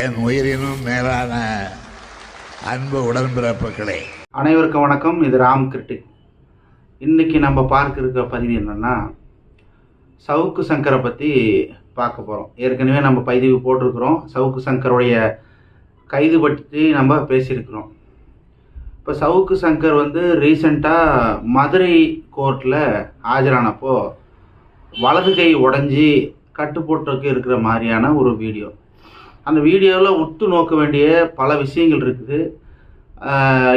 என் உயிரினும் மேலான அன்பு உடன்பிறப்புகளே. அனைவருக்கும் வணக்கம். இது ராம் கிரிட்டிக் இன்னைக்கு நம்ம பார்க்க இருக்கிற பதிவு என்னன்னா சவுக்கு சங்கரை பற்றி பார்க்க போகிறோம் ஏற்கனவே நம்ம பதிவு போட்டிருக்கிறோம். சவுக்கு சங்கருடைய கைது பற்றி நம்ம பேசியிருக்கிறோம். இப்போ சவுக்கு சங்கர் வந்து ரீசண்டாக மதுரை கோர்ட்டில் ஆஜரானப்போ வலது கை உடஞ்சி கட்டு போட்டுக்கு இருக்கிற மாதிரியான ஒரு வீடியோ. அந்த வீடியோவில் உத்து நோக்க வேண்டிய பல விஷயங்கள் இருக்குது.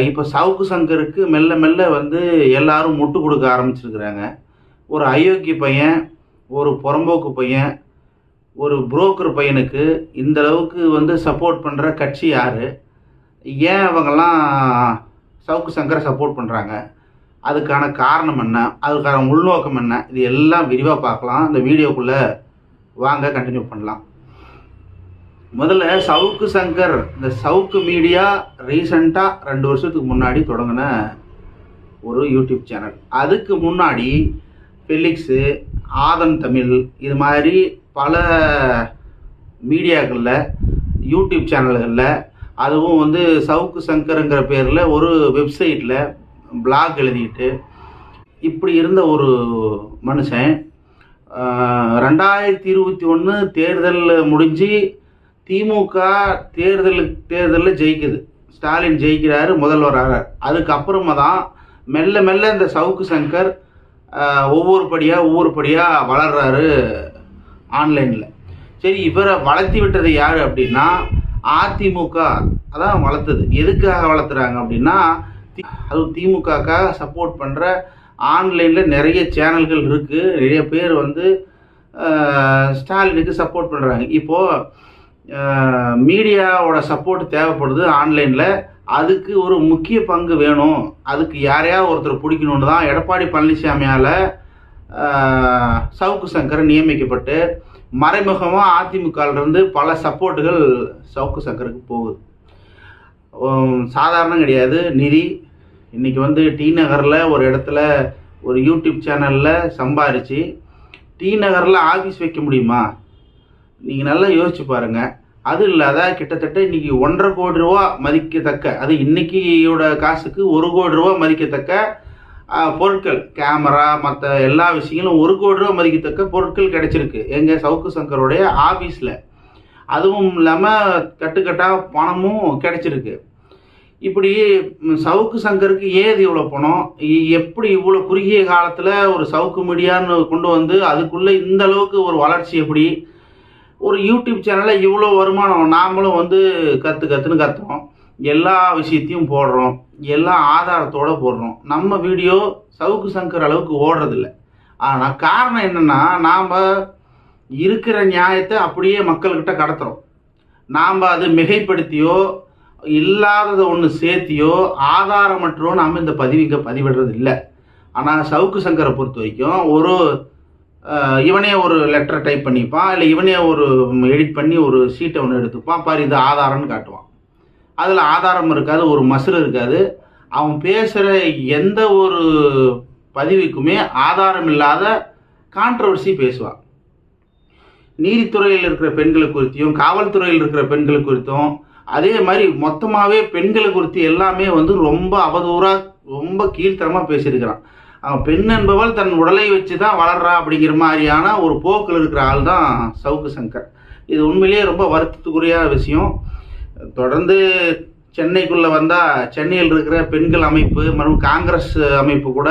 இப்போ சவுக்கு சங்கருக்கு மெல்ல மெல்ல வந்து எல்லாரும் முட்டு கொடுக்க ஆரம்பிச்சிருக்கிறாங்க. ஒரு அயோக்கிய பையன் ஒரு புறம்போக்கு பையன் ஒரு புரோக்கர் பையனுக்கு இந்த அளவுக்கு வந்து சப்போர்ட் பண்ணுற கட்சி யார்? ஏன் அவங்கெல்லாம் சவுக்கு சங்கரை சப்போர்ட் பண்ணுறாங்க அதுக்கான காரணம் என்ன? அதுக்கான உள்நோக்கம் என்ன? இது எல்லாம் விரிவாக பார்க்கலாம். இந்த வீடியோக்குள்ளே வாங்க கண்டினியூ பண்ணலாம். முதல்ல சவுக்கு சங்கர் இந்த சவுக்கு மீடியா ரீசண்டாக ரெண்டு வருஷத்துக்கு முன்னாடி தொடங்கின ஒரு யூடியூப் சேனல் அதுக்கு முன்னாடி ஃபிலிக்ஸு ஆதன் தமிழ் இது மாதிரி பல மீடியாக்களில் யூடியூப் சேனல்களில் அதுவும் வந்து சவுக்கு சங்கருங்கிற பேரில் ஒரு வெப்சைட்டில் பிளாக் எழுதிட்டு இப்படி இருந்த ஒரு மனுஷன் ரெண்டாயிரத்தி இருபத்தி ஒன்று தேர்தல் முடிஞ்சு திமுக தேர்தலுக்கு தேர்தலில் ஜெயிக்குது. ஸ்டாலின் ஜெயிக்கிறாரு முதல்வராக அதுக்கப்புறமா தான் மெல்ல மெல்ல இந்த சவுக்கு சங்கர் ஒவ்வொரு படியாக ஒவ்வொரு படியாக வளர்றாரு ஆன்லைனில். சரி இவரை வளர்த்தி விட்டது யார் அப்படின்னா அதிமுக அதான் வளர்த்தது. எதுக்காக வளர்த்துறாங்க அப்படின்னா தி- அதுவும் திமுகக்காக சப்போர்ட் பண்ணுற ஆன்லைனில் நிறைய சேனல்கள் இருக்குது நிறைய பேர் வந்து ஸ்டாலினுக்கு சப்போர்ட் பண்ணுறாங்க இப்போது மீடியாவோட சப்போர்ட் தேவைப்படுது ஆன்லைனில் அதுக்கு ஒரு முக்கிய பங்கு வேணும். அதுக்கு யாரையா ஒருத்தர் பிடிக்கணுன்னு தான் எடப்பாடி பழனிசாமியால் சவுக்கு சங்கர் நியமிக்கப்பட்டு மறைமுகமாக அதிமுகலேருந்து பல சப்போர்ட்டுகள் சவுக்கு சங்கருக்கு போகுது. சாதாரணம் கிடையாது. நிதி இன்றைக்கி வந்து டி நகரில் ஒரு இடத்துல ஒரு யூடியூப் சேனலில் சம்பாரித்து டி நகரில் ஆஃபீஸ் வைக்க முடியுமா? நீங்கள் நல்லா யோசிச்சு பாருங்கள் அது இல்லாத கிட்டத்தட்ட இன்னைக்கு ஒன்றரை கோடி ரூபா மதிக்கத்தக்க அது இன்னைக்கியோட காசுக்கு ஒரு கோடி ரூபா மதிக்கத்தக்க பொருட்கள். கேமரா மற்ற எல்லா விஷயங்களும் ஒரு கோடி ரூபா மதிக்கத்தக்க பொருட்கள் கிடைச்சிருக்கு. எங்கள் சவுக்கு சங்கருடைய ஆஃபீஸில் அதுவும் இல்லாமல் கட்டுக்கட்டாக பணமும் கிடைச்சிருக்கு. இப்படி சவுக்கு சங்கருக்கு ஏது இவ்வளோ பணம்? எப்படி இவ்வளோ குறுகிய காலத்தில் ஒரு சவுக்கு மீடியான்னு கொண்டு வந்து அதுக்குள்ளே இந்த அளவுக்கு ஒரு வளர்ச்சி எப்படி? ஒரு யூடியூப் சேனலில் இவ்வளோ வருமானம் நாமளும் வந்து கற்று கற்றுன்னு கத்துறோம். எல்லா விஷயத்தையும் போடுறோம். எல்லா ஆதாரத்தோடு போடுறோம். நம்ம வீடியோ சவுக்கு சங்கர் அளவுக்கு ஓடுறதில்ல. ஆனால் காரணம் என்னென்னா நாம் இருக்கிற நியாயத்தை அப்படியே மக்கள்கிட்ட கடத்துகிறோம் நாம் அது மிகைப்படுத்தியோ இல்லாததை ஒன்று சேர்த்தியோ ஆதாரமற்றோ நாம் இந்த பதிவு இங்கே பதிவிடுறது இல்லை ஆனால் சவுக்கு சங்கரை பொறுத்த வரைக்கும் ஒரு இவனே ஒரு லெட்டர் டைப் பண்ணிப்பான் இல்லை இவனே ஒரு எடிட் பண்ணி ஒரு சீட்டை ஒன்று எடுத்துப்பான். பாரு இது ஆதாரம்னு காட்டுவான். அதில் ஆதாரம் இருக்காது ஒரு மசுறு இருக்காது. அவன் பேசுகிற எந்த ஒரு பதிவுக்குமே ஆதாரம் இல்லாத கான்ட்ரவர்சி பேசுவான் நீதித்துறையில் இருக்கிற பெண்களை குறித்தியும் காவல்துறையில் இருக்கிற பெண்களை குறித்தும் அதே மாதிரி மொத்தமாகவே பெண்களை குறித்து எல்லாமே வந்து ரொம்ப அவதூறாக ரொம்ப கீழ்த்தரமாக பேசியிருக்கிறான். பெண் என்பவள் தன் உடலை வச்சு தான் வளர்றா அப்படிங்கிற மாதிரியான ஒரு போக்கில் இருக்கிற ஆள் தான் சவுக்கு சங்கர். இது உண்மையிலேயே ரொம்ப வருத்தத்துக்குரிய விஷயம். தொடர்ந்து சென்னைக்குள்ளே வந்தால் சென்னையில் இருக்கிற பெண்கள் அமைப்பு மற்றும் காங்கிரஸ் அமைப்பு கூட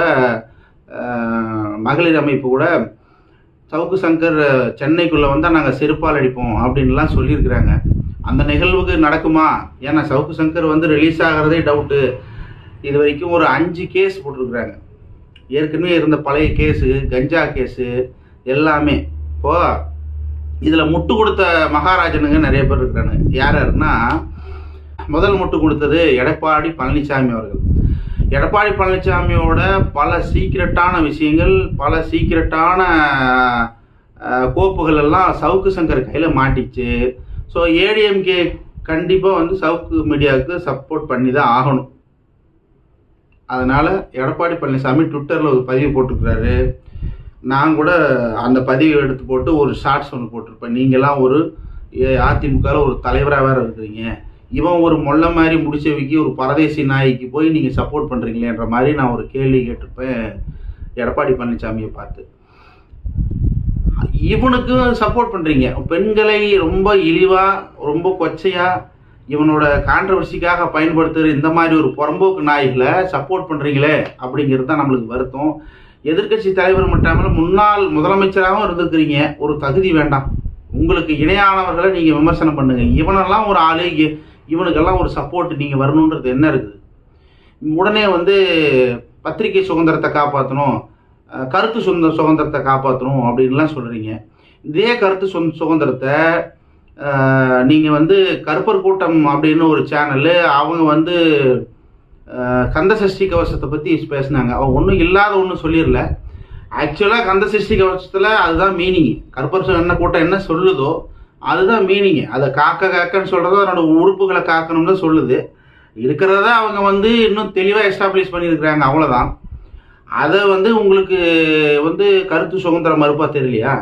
மகளிர் அமைப்பு கூட சவுக்கு சங்கர் சென்னைக்குள்ளே வந்தால் நாங்கள் செருப்பால் அடிப்போம் அப்படின்லாம் சொல்லியிருக்கிறாங்க. அந்த நிகழ்வுக்கு நடக்குமா? ஏன்னா சவுக்கு சங்கர் வந்து ரிலீஸ் ஆகிறதே டவுட்டு இது வரைக்கும் ஒரு அஞ்சு கேஸ் போட்டிருக்கிறாங்க. ஏற்கனவே இருந்த பழைய கேஸு கஞ்சா கேஸு எல்லாமே. இப்போ இதில் முட்டு கொடுத்த மகாராஜனுங்க நிறைய பேர் இருக்கிறானுங்க. யார் யாருன்னா முதல் முட்டு கொடுத்தது எடப்பாடி பழனிசாமி அவர்கள். எடப்பாடி பழனிசாமியோட பல சீக்கிரட்டான விஷயங்கள் பல சீக்கிரட்டான கோப்புகள் எல்லாம் சவுக்கு சங்கர் கையில் மாட்டிச்சு. ஸோ ஏடிஎம்கே கண்டிப்பாக வந்து சவுக்கு மீடியாவுக்கு சப்போர்ட் பண்ணி தான் ஆகணும். அதனால் எடப்பாடி பழனிசாமி ட்விட்டரில் ஒரு பதிவு போட்டிருக்கிறாரு. நான் கூட அந்த பதிவை எடுத்து அதிமுகவில் ஒரு தலைவராக வேறு இருக்கிறீங்க. இவன் ஒரு மொல்ல மாதிரி முடிச்சவைக்கு ஒரு பரதேசி நாய்க்கு போய் நீங்கள் சப்போர்ட் பண்ணுறீங்களேன்ற மாதிரி நான் ஒரு கேள்வி கேட்டிருப்பேன். எடப்பாடி பழனிசாமியை பார்த்து. இவனுக்கும் சப்போர்ட் பண்ணுறீங்க பெண்களை ரொம்ப இழிவாக ரொம்ப கொச்சையாக இவனோட கான்ட்ரவர்சிக்காக பயன்படுத்துகிற இந்த மாதிரி ஒரு புறம்போக்கு நாய்களை சப்போர்ட் பண்ணுறீங்களே அப்படிங்கிறது தான் நம்மளுக்கு வருத்தம். எதிர்க்கட்சி தலைவர் மட்டும் முன்னாள் முதலமைச்சராகவும் இருந்திருக்கிறீங்க. ஒரு தகுதி வேண்டாம். உங்களுக்கு இணையானவர்களை நீங்கள் விமர்சனம் பண்ணுங்கள் இவனெல்லாம் ஒரு ஆளு. இவனுக்கெல்லாம் ஒரு சப்போர்ட் நீங்கள் வரணுன்றது என்ன இருக்குது? உடனே வந்து பத்திரிகை சுதந்திரத்தை காப்பாற்றணும் கருத்து சுதந்திர சுதந்திரத்தை காப்பாற்றணும் அப்படின்லாம் சொல்கிறீங்க இதே கருத்து சுதந்திரத்தை நீங்கள் வந்து கருப்பர் கூட்டம் அப்படின்னு ஒரு சேனலு அவங்க வந்து கந்தசஷ்டி கந்த சஷ்டி கவசத்தை பற்றி பேசினாங்க. அவங்க ஒன்றும் இல்லாத ஒன்றும் சொல்லிடல. ஆக்சுவலாக கந்த சஷ்டி கவசத்தில் அதுதான் மீனிங் கருப்பர் என்ன கூட்டம் என்ன சொல்லுதோ அதுதான் மீனிங் அதை காக்க காக்கன்னு சொல்கிறதோ அதனோட உறுப்புகளை காக்கணும்னு சொல்லுது. இருக்கிறத அவங்க வந்து இன்னும் தெளிவாக எஸ்டாப்ளிஷ் பண்ணியிருக்கிறாங்க. அவ்வளோதான் அதை வந்து உங்களுக்கு வந்து கருத்து சுதந்திரம் மறுப்பாக தெரியலையா?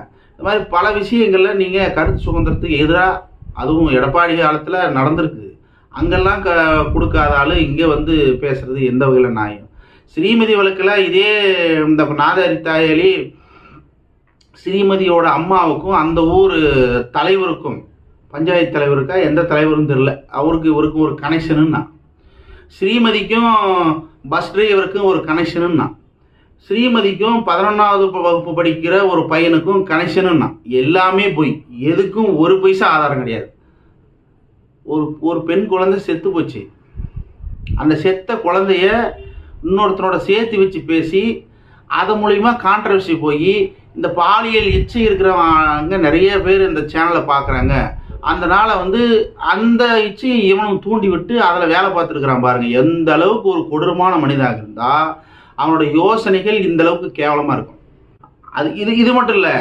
இந்த மாதிரி பல விஷயங்களில் நீங்கள் கருத்து சுதந்திரத்துக்கு எதிராக அதுவும் எடப்பாடி காலத்தில் நடந்திருக்கு. அங்கெல்லாம் க கொடுக்காத ஆள் இங்கே வந்து பேசுகிறது எந்த வகையில் நியாயம்? ஸ்ரீமதி வழக்கில் இதே இந்த நாதாரி தாயாளி ஸ்ரீமதியோட அம்மாவுக்கும் அந்த ஊர் தலைவருக்கும் பஞ்சாயத்து தலைவருக்கா எந்த தலைவரும் தெரில அவருக்கு இவருக்கும் ஒரு கனெக்ஷனுன்னா ஸ்ரீமதிக்கும் பஸ் டிரைவருக்கும் ஒரு கனெக்ஷனுன்னா ஸ்ரீமதிக்கும் பதினொன்றாவது வகுப்பு படிக்கிற ஒரு பையனுக்கும் கனெக்ஷனுன்னா எல்லாமே போய். எதுக்கும் ஒரு பைசா ஆதாரம் கிடையாது. ஒரு ஒரு பெண் குழந்தை செத்து போச்சு. அந்த செத்த குழந்தைய இன்னொருத்தனோட சேர்த்து வச்சு பேசி அது மூலிமா கான்ட்ரவர்சி போய் இந்த பாலியல் இச்சை இருக்கிறவங்க நிறைய பேர் இந்த சேனலை பார்க்குறாங்க அதனால வந்து அந்த இச்சையை இவனும் தூண்டி விட்டு அதில் வேலை பார்த்துருக்குறான் பாருங்கள் எந்த அளவுக்கு ஒரு கொடூரமான மனிதனாக இருந்தால் அவனோட யோசனைகள் இந்த அளவுக்கு கேவலமாக இருக்கும். அது இது இது மட்டும் இல்லை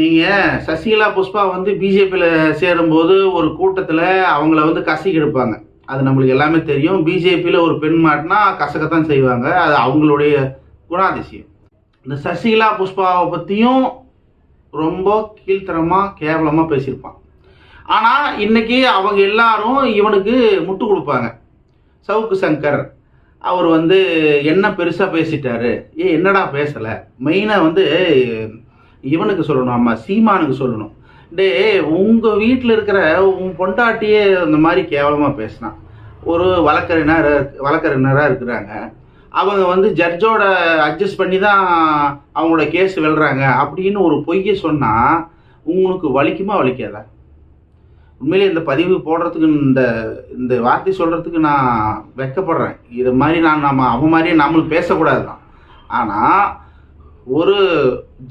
நீங்கள் சசிகலா புஷ்பா வந்து பிஜேபியில் சேரும்போது ஒரு கூட்டத்தில் அவங்கள வந்து கசக்கி எடுப்பாங்க. அது நம்மளுக்கு எல்லாமே தெரியும். பிஜேபியில் ஒரு பெண் மாட்டினா கசக்கத்தான் செய்வாங்க. அது அவங்களுடைய குணாதிசயம். இந்த சசிகலா புஷ்பாவை பற்றியும் ரொம்ப கீழ்த்தரமாக கேவலமாக பேசியிருப்பான். ஆனால் இன்னைக்கு அவங்க எல்லாரும் இவனுக்கு முட்டு கொடுப்பாங்க. சவுக்கு சங்கர் அவர் வந்து என்ன பெருசாக பேசிட்டாரு? ஏ என்னடா பேசலை? மெயினாக வந்து இவனுக்கு சொல்லணும் அம்மா சீமானுக்கு சொல்லணும். டே உங்கள் வீட்டில் இருக்கிற உன் பொண்டாட்டியே இந்த மாதிரி கேவலமாக பேசினான் ஒரு வழக்கறிஞர் வழக்கறிஞராக இருக்கிறாங்க. அவங்க வந்து ஜட்ஜோட அட்ஜஸ்ட் பண்ணி தான் அவங்களோட கேஸ் வெல்றாங்க. அப்படின்னு ஒரு பொய்யை சொன்னால் உங்களுக்கு வலிக்குமா வலிக்காதா? உண்மையிலே இந்த பதிவு போடுறதுக்கு இந்த இந்த வார்த்தை சொல்கிறதுக்கு நான் வெட்கப்படுறேன் இது மாதிரி நான் நம்ம அவன் மாதிரியே நம்மளும் பேசக்கூடாது தான் ஆனால் ஒரு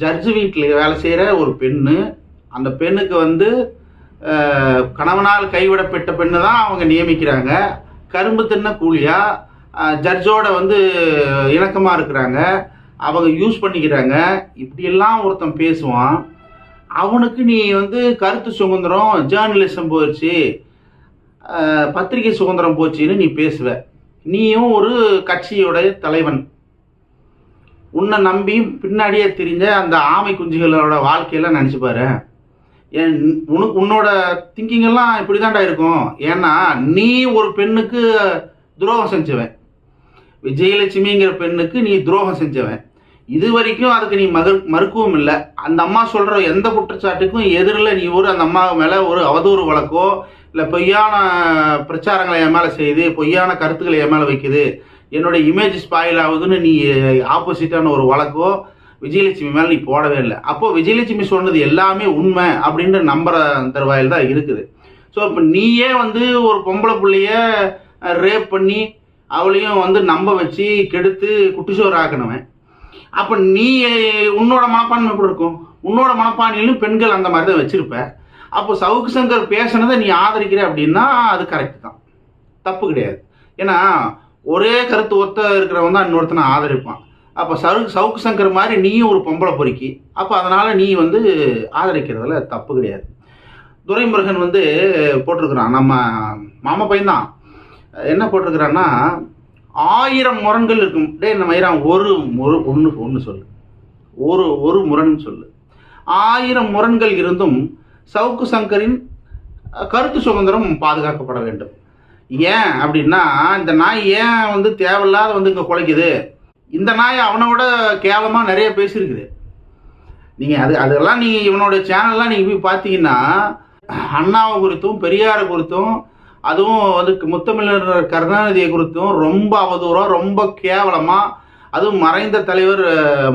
ஜட்ஜு வீட்டில் வேலை செய்கிற ஒரு பெண்ணு அந்த பெண்ணுக்கு வந்து கணவனால் கைவிடப்பட்ட பெண்ணு தான் அவங்க நியமிக்கிறாங்க. கரும்பு தின்ன கூலியாக ஜட்ஜோட வந்து இணக்கமாக இருக்கிறாங்க. அவங்க யூஸ் பண்ணிக்கிறாங்க. இப்படியெல்லாம் ஒருத்தன் பேசுவான். அவனுக்கு நீ வந்து கருத்து சுதந்திரம் ஜேர்னலிசம் போயிடுச்சு பத்திரிகை சுதந்திரம் போச்சுன்னு நீ பேசுவ. நீயும் ஒரு கட்சியோட தலைவன். உன்னை நம்பி பின்னாடியே தெரிஞ்ச அந்த ஆமை குஞ்சுகளோட வாழ்க்கையெல்லாம் நினச்சி பாரு. ஏன் உனக்கு உன்னோட திங்கிங்கெல்லாம் இப்படி தாண்டா இருக்கும். ஏன்னா நீ ஒரு பெண்ணுக்கு துரோகம் செஞ்சவன். விஜயலட்சுமிங்கிற பெண்ணுக்கு நீ துரோகம் செஞ்சவன். இது வரைக்கும் அதுக்கு நீ மறு மறுக்கவும் இல்லை. அந்த அம்மா சொல்கிற எந்த குற்றச்சாட்டுக்கும் எதிரில் நீ ஒரு அந்த அம்மா மேலே ஒரு அவதூறு வழக்கோ இல்லை பொய்யான பிரச்சாரங்களை என் மேலே செய்யுது பொய்யான கருத்துக்களை என் மேலே வைக்குது. என்னுடைய இமேஜ் ஸ்பாயில் ஆகுதுன்னு நீ ஆப்போசிட்டான ஒரு வழக்கோ விஜயலட்சுமி மேலே நீ போடவே இல்லை. அப்போ விஜயலட்சுமி சொன்னது எல்லாமே உண்மை அப்படின்ற நம்புற தருவாயில் தான் இருக்குது. ஸோ இப்போ நீயே வந்து ஒரு பொம்பளை பிள்ளைய ரேப் பண்ணி அவளையும் வந்து நம்ப வச்சு கெடுத்து குட்டிச்சோர் ஆக்கணுவேன் அப்போ நீ உன்னோட மனப்பான்மை எப்படி இருக்கும்? உன்னோட மனப்பான்மையிலும் பெண்கள் அந்த மாதிரி தான் வச்சிருப்ப. அப்போ சவுக்கு சங்கர் பேசுனதை நீ ஆதரிக்கிற அப்படின்னா அது கரெக்ட் தான். தப்பு கிடையாது. ஏன்னா ஒரே கருத்து ஒத்த இருக்கிறவன் தான் இன்னொருத்தனை ஆதரிப்பான். அப்போ சவுக்கு சவுக்கு சங்கர் மாதிரி நீயும் ஒரு பொம்பளை பொறுக்கி. அப்போ அதனால் நீ வந்து ஆதரிக்கிறதுல தப்பு கிடையாது. துரைமுருகன் வந்து போட்டிருக்கிறான். நம்ம மாமா பையன்தான். என்ன போட்டிருக்கிறான்னா ஆயிரம் முரண்கள் இருக்கும். டேய் நம்ம ஐயா ஒரு முரு ஒன்று ஒன்று சொல்லு. ஒரு ஒரு முரண் சொல்லு. ஆயிரம் முரண்கள் இருந்தும் சவுக்கு சங்கரின் கருத்து சுதந்திரம் பாதுகாக்கப்பட வேண்டும். ஏன் அப்படின்னா இந்த நாய் ஏன் வந்து தேவையில்லாத வந்து இங்கே குலைக்குது? இந்த நாய் அவனோட கேவலமாக நிறைய பேசியிருக்குது. நீங்கள் அது அதெல்லாம் நீங்கள் இவனோட சேனல்லாம் நீங்கள் போய் பார்த்தீங்கன்னா அண்ணாவை குறித்தும் பெரியாரை குறித்தும் அதுவும் வந்து முத்தமிழர் கருணாநிதியை குறித்தும் ரொம்ப அவதூறாக ரொம்ப கேவலமாக அதுவும் மறைந்த தலைவர்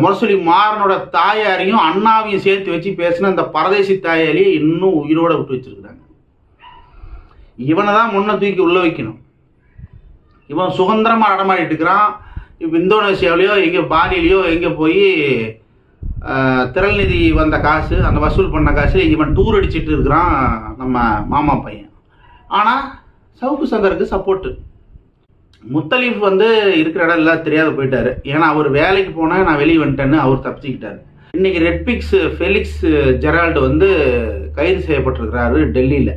முரசொலி மாறனோட தாயாரையும் அண்ணாவையும் சேர்த்து வச்சு பேசின அந்த பரதேசி தாயாரியை இன்னும் உயிரோட விட்டு வச்சிருக்கிறாங்க. இவனை தான் முன்ன தூக்கி உள்ள வைக்கணும். இவன் சுதந்திரமாக நடமாடிட்டு இருக்கிறான். இப்போ இந்தோனேஷியாவிலையோ எங்கே பாலிலேயோ எங்கே போய் திரள்நிதி வந்த காசு அந்த வசூல் பண்ண காசு இவன் டூர் அடிச்சிட்டு இருக்கிறான் நம்ம மாமா பையன். ஆனால் சவுக்கு சங்கருக்கு சப்போர்ட்டு முத்தலீஃப் வந்து இருக்கிற இடம் எல்லாம் தெரியாத போயிட்டாரு. ஏன்னா அவர் வேலைக்கு போனால் நான் வெளியே வந்துட்டேன்னு அவர் தப்பிச்சுக்கிட்டார். இன்னைக்கு ரெட்பிக்ஸ் ஃபெலிக்ஸ் ஜெரால்டு வந்து கைது செய்யப்பட்டிருக்கிறாரு டெல்லியில்.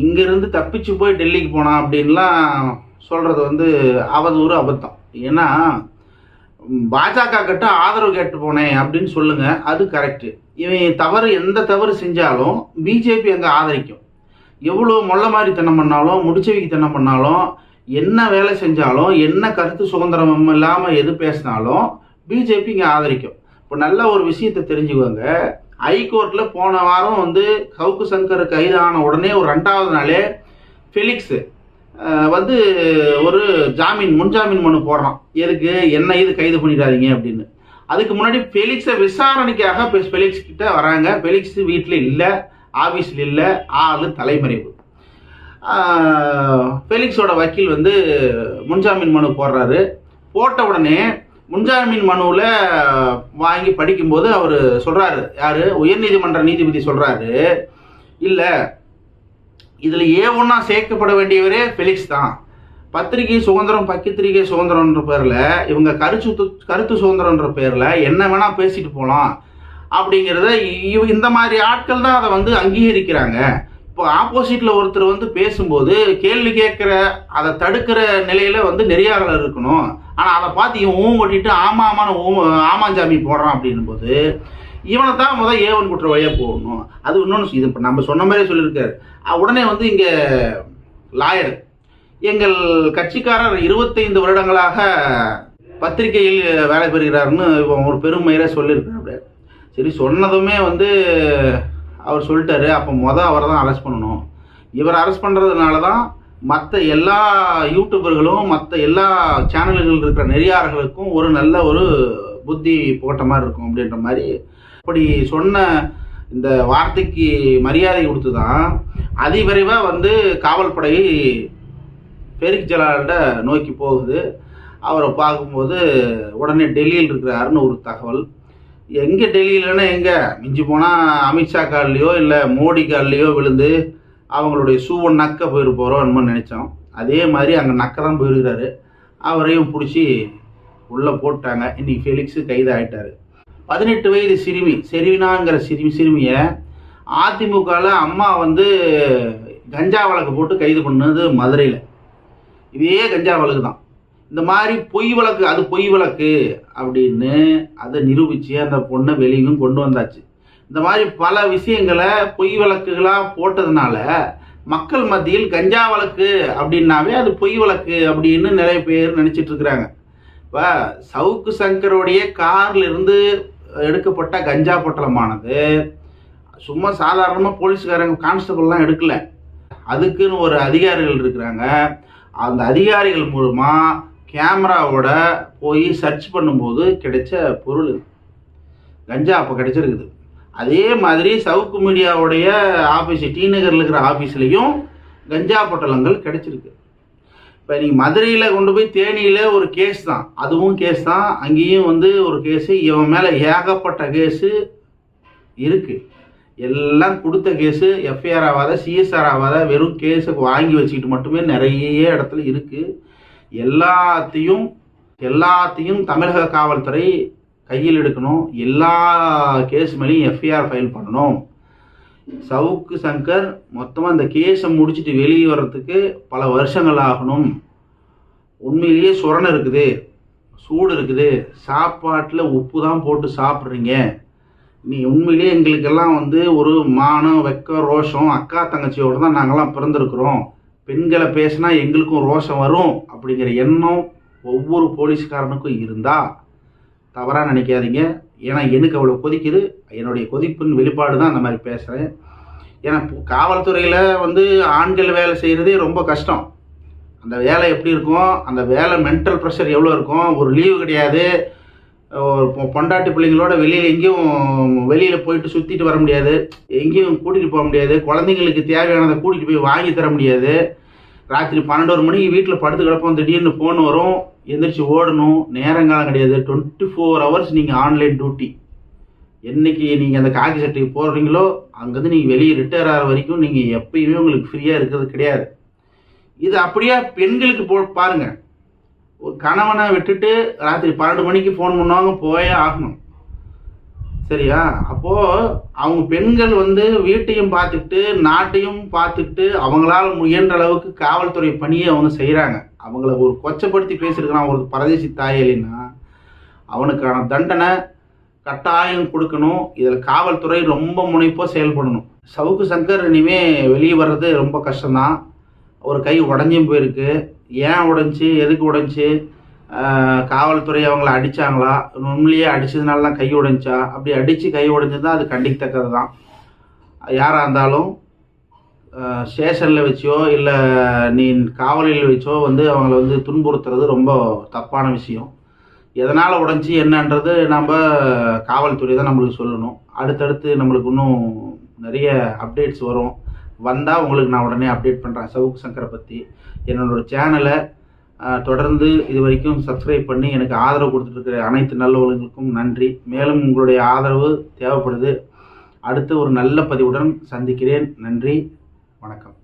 இங்கேருந்து தப்பிச்சு போய் டெல்லிக்கு போனான் அப்படின்லாம் சொல்கிறது வந்து அவதூறு அபத்தம். ஏன்னா பாஜக கிட்ட ஆதரவு கேட்டு போனேன் அப்படின்னு சொல்லுங்கள் அது கரெக்டு இவன் தவறு எந்த தவறு செஞ்சாலும் பிஜேபி அங்கே ஆதரிக்கும். எவ்வளோ மொள்ள மாதிரி தனம் பண்ணாலும் முடிச்சவிக்கு தனம் பண்ணாலும் என்ன வேலை செஞ்சாலும் என்ன கருத்து சுதந்திரம் இல்லாமல் எது பேசினாலும் பிஜேபி இங்கே ஆதரிக்கும். இப்போ நல்ல ஒரு விஷயத்தை தெரிஞ்சுக்கோங்க. ஹைகோர்ட்டில் போன வாரம் வந்து சவுக்கு சங்கர் கைதான உடனே ஒரு ரெண்டாவது நாளே ஃபெலிக்ஸு வந்து ஒரு ஜாமீன் முன்ஜாமீன் மனு போடுறான். எதுக்கு? என்ன இது கைது பண்ணிடாதீங்க அப்படின்னு. அதுக்கு முன்னாடி ஃபெலிக்ஸை விசாரணைக்காக ஃபெலிக்ஸ் கிட்ட வராங்க. ஃபெலிக்ஸ் வீட்டில் இல்லை. ஆஃபீஸில் இல்லை ஆளு தலைமறைவு. ஃபெலிக்ஸோட வக்கீல் வந்து முன்ஜாமீன் மனு போடுறாரு. போட்ட உடனே முன்ஜாமீன் மனுவில் வாங்கி படிக்கும்போது அவர் சொல்கிறாரு யார்? உயர்நீதிமன்ற நீதிபதி சொல்கிறாரு இல்லை இதில் ஏ ஒன்றா சேர்க்கப்பட வேண்டியவரே ஃபெலிக்ஸ் தான். பத்திரிகை சுதந்திரம் பத்திரிகை சுதந்திரம்ன்ற பேரில் இவங்க கருத்து கருத்து சுதந்திரம்ன்ற பேரில் என்ன வேணால் பேசிட்டு போகலாம் அப்படிங்கிறத இவ இந்த மாதிரி ஆட்கள் தான் அதை வந்து அங்கீகரிக்கிறாங்க. இப்போ ஆப்போசிட்டில் ஒருத்தர் வந்து பேசும்போது கேள்வி கேட்குற அதை தடுக்கிற நிலையில வந்து நெறியாளர் இருக்கணும். ஆனால் அதை பார்த்து இவன் ஊம் கொட்டிட்டு ஆமா ஆமான ஊம் ஆமாஞ்சாமி போடுறான் அப்படின்னும் போது இவனை தான் முதல் ஏவன் குற்ற வழியாக போகணும் அது இன்னொன்று இது இப்போ நம்ம சொன்ன மாதிரியே சொல்லியிருக்காரு. உடனே வந்து இங்கே லாயர் எங்கள் கட்சிக்காரர் இருபத்தைந்து வருடங்களாக பத்திரிகையில் வேலை பெறுகிறாருன்னு இவன் ஒரு பெருமையில சொல்லியிருக்காரு சரி சொன்னதுமே வந்து அவர் சொல்லிட்டாரு. அப்போ மொதல் அவரை தான் அரெஸ்ட் பண்ணணும். இவர் அரெஸ்ட் பண்ணுறதுனால தான் மற்ற எல்லா யூடியூபர்களும் மற்ற எல்லா சேனல்கள் இருக்கிற நெறியாளர்களுக்கும் ஒரு நல்ல ஒரு புத்தி போட்ட மாதிரி இருக்கும் அப்படின்ற மாதிரி அப்படி சொன்ன இந்த வார்த்தைக்கு மரியாதை கொடுத்து தான் அதிவிரைவாக வந்து காவல்படை பெரிக் ஜலால்கிட்ட நோக்கி போகுது. அவரை பார்க்கும்போது உடனே டெல்லியில் இருக்கிறாருன்னு ஒரு தகவல் எங்கே டெல்லியிலன்னா எங்கே? மிஞ்சி போனால் அமித்ஷா கால்லையோ இல்லை மோடி கால்லையோ விழுந்து அவங்களுடைய சூவை நக்க போயிரு போகிறோம் என்னமோ நினச்சோம். அதே மாதிரி அங்கே நக்க தான் போயிருக்கிறாரு. அவரையும் பிடிச்சி உள்ளே போட்டாங்க. இன்னைக்கு ஃபெலிக்ஸு கைது ஆயிட்டாரு பதினெட்டு வயது சிறுமி செரிவினாங்கிற சிறுமி சிறுமியை அதிமுகவில் அம்மா வந்து கஞ்சா வழக்கு போட்டு கைது பண்ணது மதுரையில். இதே கஞ்சா வழக்கு தான் இந்த மாதிரி பொய் வழக்கு அது பொய் வழக்கு அப்படின்னு அதை நிரூபித்து அந்த பொண்ணை வெளியும் கொண்டு வந்தாச்சு. இந்த மாதிரி பல விஷயங்களை பொய் வழக்குகளாக போட்டதுனால மக்கள் மத்தியில் கஞ்சா வழக்கு அப்படின்னாவே அது பொய் வழக்கு அப்படின்னு நிறைய பேர் நினச்சிட்டு இருக்கிறாங்க. இப்போ சவுக்கு சங்கருடைய கார்லேருந்து எடுக்கப்பட்ட கஞ்சா பொட்டலமானது சும்மா சாதாரணமாக போலீஸ்காரங்க கான்ஸ்டபிள்லாம் எடுக்கலை. அதுக்குன்னு ஒரு அதிகாரிகள் இருக்கிறாங்க. அந்த அதிகாரிகள் மூலமாக கேமராவோட போய் சர்ச் பண்ணும்போது கிடைச்ச பொருள். கஞ்சா அப்போ கிடைச்சிருக்குது. அதே மாதிரி சவுக்கு மீடியாவுடைய ஆஃபீஸ் டி நகரில் இருக்கிற ஆஃபீஸ்லேயும் கஞ்சா பொட்டலங்கள் கிடைச்சிருக்கு. இப்போ நீங்கள் மதுரையில் கொண்டு போய் தேனியில் ஒரு கேஸ் தான். அதுவும் கேஸ் தான். அங்கேயும் வந்து ஒரு கேஸு இவன் மேலே ஏகப்பட்ட கேஸு இருக்குது எல்லாம் கொடுத்த கேஸு எஃப்ஐஆர் ஆகாத சிஎஸ்ஆர் ஆகாத வெறும் கேஸுக்கு வாங்கி வச்சுக்கிட்டு மட்டுமே நிறைய இடத்துல இருக்குது எல்லாத்தையும் எல்லாத்தையும் தமிழக காவல்துறை கையில் எடுக்கணும். எல்லா கேஸ் மேலேயும் எஃப்ஐஆர் ஃபைல் பண்ணணும். சவுக்கு சங்கர் மொத்தமாக இந்த கேஸை முடிச்சுட்டு வெளியே வர்றதுக்கு பல வருஷங்கள் ஆகணும். உண்மையிலேயே சுரணம் இருக்குது. சூடு இருக்குது. சாப்பாட்டில் உப்பு தான் போட்டு சாப்பிட்றீங்க. நீ உண்மையிலேயே எங்களுக்கெல்லாம் வந்து ஒரு மானம் வெக்கம் ரோஷம் அக்கா தங்கச்சியோடு தான் நாங்கள்லாம் பிறந்திருக்கிறோம். பெண்களை பேசினா எங்களுக்கும் ரோஷம் வரும் அப்படிங்கிற எண்ணம் ஒவ்வொரு போலீஸ்காரனுக்கும் இருந்தா தவறாக நினைக்காதீங்க. ஏன்னா எனக்கு அவ்வளோ கொதிக்குது. என்னுடைய கொதிப்பின் வெளிப்பாடு தான் அந்த மாதிரி பேசுகிறேன் ஏன்னா காவல்துறையில் வந்து ஆண்கள் வேலை செய்கிறதே ரொம்ப கஷ்டம். அந்த வேலை எப்படி இருக்கும்? அந்த வேலை மென்டல் ப்ரெஷர் எவ்வளோ இருக்கும்? ஒரு லீவு கிடையாது. பொண்டாட்டி பிள்ளைங்களோட வெளியில் எங்கேயும் வெளியில் போயிட்டு சுற்றிட்டு வர முடியாது. எங்கேயும் கூட்டிகிட்டு போக முடியாது. குழந்தைங்களுக்கு தேவையானதை கூட்டிகிட்டு போய் வாங்கி தர முடியாது. ராத்திரி பன்னெண்டு மணிக்கு வீட்டில் படுத்து கிடப்போம். திடீர்னு ஃபோன் வரும். எந்திரிச்சு ஓடணும். நேரங்காலம் கிடையாது. டுவெண்ட்டி ஃபோர் ஹவர்ஸ் நீங்கள் ஆன்லைன் டியூட்டி என்னைக்கு நீங்கள் அந்த காக்கி சட்டைக்கு போடுறீங்களோ அங்கேருந்து நீங்கள் வெளியே ரிட்டையர் ஆகிற வரைக்கும் நீங்கள் எப்பயுமே உங்களுக்கு ஃப்ரீயாக இருக்கிறது கிடையாது. இது அப்படியே பெண்களுக்கு போ பாருங்கள் ஒரு கணவனை விட்டுட்டு ராத்திரி பன்னெண்டு மணிக்கு ஃபோன் பண்ணுவாங்க போயே ஆகணும். சரியா? அப்போது அவங்க பெண்கள் வந்து வீட்டையும் பார்த்துக்கிட்டு நாட்டையும் பார்த்துக்கிட்டு அவங்களால் முயன்ற அளவுக்கு காவல்துறை பணியை அவங்க செய்கிறாங்க அவங்கள ஒரு கொச்சப்படுத்தி பேசியிருக்கிறான் ஒரு பரதேசி தாயலின்னா அவனுக்கான தண்டனை கட்டாயம் கொடுக்கணும். இதில் காவல்துறை ரொம்ப முனைப்பாக செயல்படணும். சவுக்கு சங்கர் இனிமே வெளியே வர்றது ரொம்ப கஷ்டம்தான். ஒரு கை உடஞ்சும் போயிருக்கு. ஏன் உடைஞ்சி எதுக்கு உடைஞ்சி? காவல்துறை அவங்கள அடிச்சாங்களா? உண்மையிலேயே அடித்ததுனால தான் கை உடைஞ்சா? அப்படி அடித்து கை உடைஞ்சிருந்தா அது கண்டிக்கத்தக்கது தான் யாராக இருந்தாலும் ஸ்டேஷனில் வச்சோ இல்லை நீ காவலில் வச்சோ வந்து அவங்கள வந்து துன்புறுத்துறது ரொம்ப தப்பான விஷயம். எதனால் உடஞ்சி என்னன்றது நம்ம காவல்துறை தான் நம்மளுக்கு சொல்லணும். அடுத்தடுத்து நம்மளுக்கு இன்னும் நிறைய அப்டேட்ஸ் வரும். வந்தால் உங்களுக்கு நான் உடனே அப்டேட் பண்ணுறேன் சவுக்கு சங்கரை பற்றி என்னோட சேனலை தொடர்ந்து இது வரைக்கும் சப்ஸ்கிரைப் பண்ணி எனக்கு ஆதரவு கொடுத்துட்ருக்கிற அனைத்து நல்லவர்களுக்கும் நன்றி. மேலும் உங்களுடைய ஆதரவு தேவைப்படுது. அடுத்து ஒரு நல்ல பதிவுடன் சந்திக்கிறேன். நன்றி. வணக்கம்.